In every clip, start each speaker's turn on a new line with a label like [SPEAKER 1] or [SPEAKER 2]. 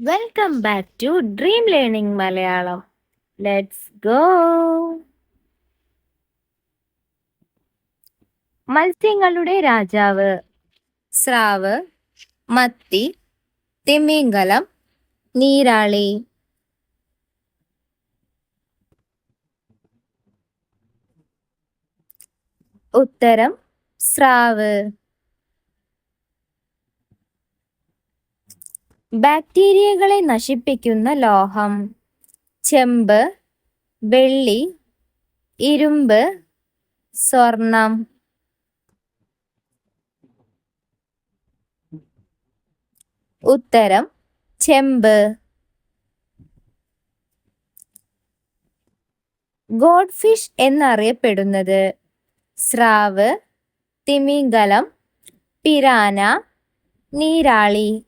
[SPEAKER 1] Welcome back to dream learning Malayalam let's go മത്സ്യങ്ങളുടെ രാജാവ്. സ്രാവ് മത്തി തിമിംഗലം നീരാളി. ഉത്തരം സ്രാവ്. ബാക്ടീരിയകളെ നശിപ്പിക്കുന്ന ലോഹം. ചെമ്പ് വെള്ളി ഇരുമ്പ് സ്വർണം. ഉത്തരം ചെമ്പ്. ഗോഡ് ഫിഷ് എന്നറിയപ്പെടുന്നത് സ്രാവ് തിമിംഗലം പിരാന നീരാളി.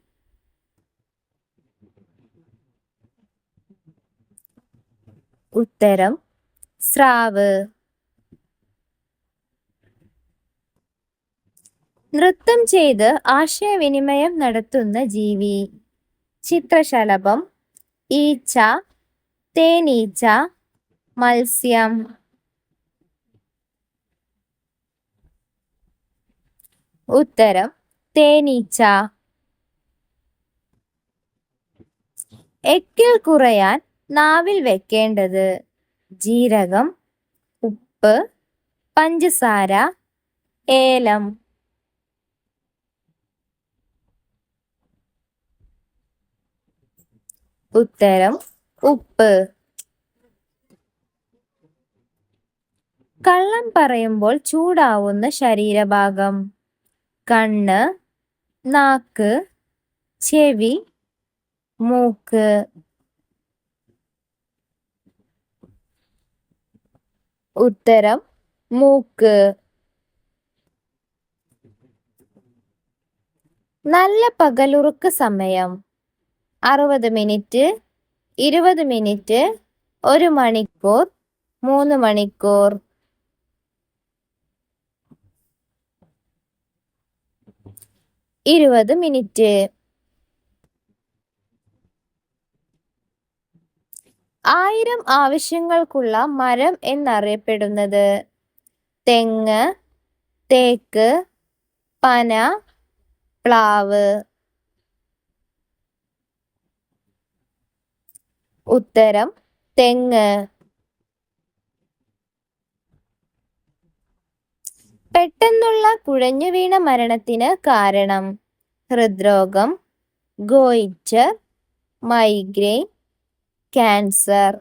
[SPEAKER 1] ഉത്തരം സ്രാവ്. നൃത്തം ചെയ്ത് ആശയവിനിമയം നടത്തുന്ന ജീവി. ചിത്രശലഭം ഈച്ച തേനീച്ച മത്സ്യം. ഉത്തരം തേനീച്ച. എക്കിൽ കുറയാൻ നാവിൽ വെക്കേണ്ടത് ജീരകം ഉപ്പ് പഞ്ചസാര ഏലം. ഉത്തരം ഉപ്പ്. കള്ളം പറയുമ്പോൾ ചൂടാവുന്ന ശരീരഭാഗം. കണ്ണ് നാക്ക് ചെവി മൂക്ക്. ഉത്തരം മൂക്ക്. നല്ല പകലുറുക്ക് സമയം. അറുപത് മിനിറ്റ് ഇരുപത് മിനിറ്റ് ഒരു മണിക്കൂർ മൂന്ന് മണിക്കൂർ. ഇരുപത് മിനിറ്റ്. ആയിരം ആവശ്യങ്ങൾക്കുള്ള മരം എന്നറിയപ്പെടുന്നത്. തെങ്ങ് തേക്ക് പന പ്ലാവ്. ഉത്തരം തെങ്ങ്. പെട്ടെന്നുള്ള കുഴഞ്ഞു വീണ മരണത്തിന് കാരണം ഹൃദ്രോഗം ഗോയിച്ചർ മൈഗ്രെയിൻ ക്യാൻസർ.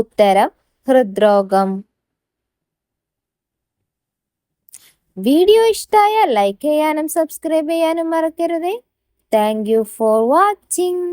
[SPEAKER 1] ഉത്തരം ഹൃദ്രോഗം. വീഡിയോ ഇഷ്ടമായ ലൈക്ക് ചെയ്യാനും സബ്സ്ക്രൈബ് ചെയ്യാനും മറക്കരുതേ. Thank you for watching